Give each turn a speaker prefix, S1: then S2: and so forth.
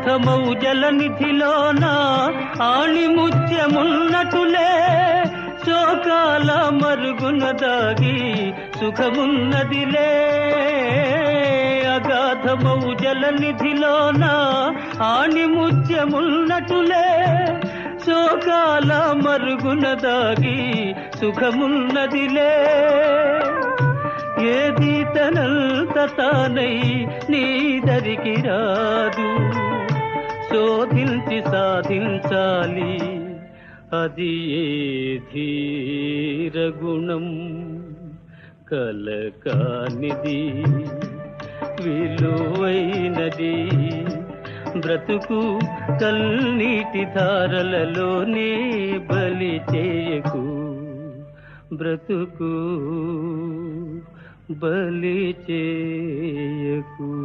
S1: అగాధమౌ జలనిధిలోన ఆణిముత్యమున్నటులే శోకాల మరుగున దాగి సుఖమున్నదిలే. అగాధమౌ జలనిధిలోన ఆణిముత్యమున్నటులే శోకాల మరుగున దాగి సుఖమున్నదిలే. ఏది తనంత తానై నీదరికి రాదు. శోధించి సాధించాలి. అది ఏ ధీరగుణం? కలకానిది విలువైనది. బ్రతుకు కల్నీటి ధారలలోనే బలి చేయకు. బ్రతుకు బలి చేయకు.